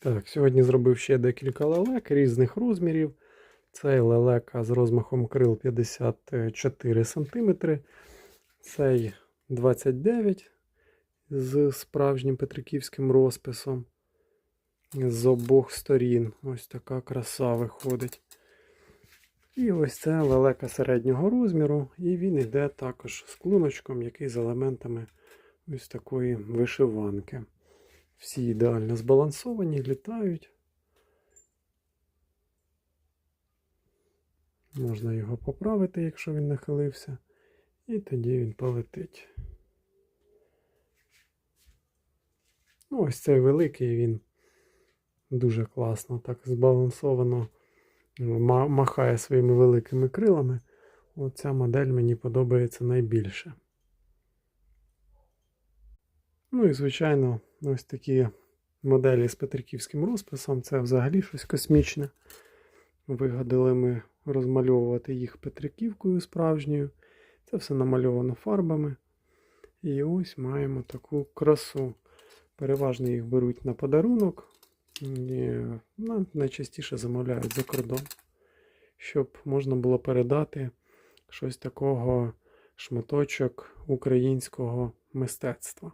Так, сьогодні зробив ще декілька лелек різних розмірів. Цей лелека з розмахом крил 54 см. Цей 29 з справжнім петриківським розписом. З обох сторін. Ось така краса виходить. І ось це лелека середнього розміру. І він йде також з клуночком, який з елементами ось такої вишиванки. Всі ідеально збалансовані, літають. Можна його поправити, якщо він нахилився. І тоді він полетить. Ну, ось цей великий він дуже класно, так збалансовано махає своїми великими крилами. Оця модель мені подобається найбільше. Ну і, звичайно, ось такі моделі з петриківським розписом це взагалі щось космічне. Вигадали ми розмальовувати їх петриківкою справжньою. Це все намальовано фарбами. І ось маємо таку красу. Переважно їх беруть на подарунок. І, ну, найчастіше замовляють за кордон, щоб можна було передати щось такого шматочок українського мистецтва.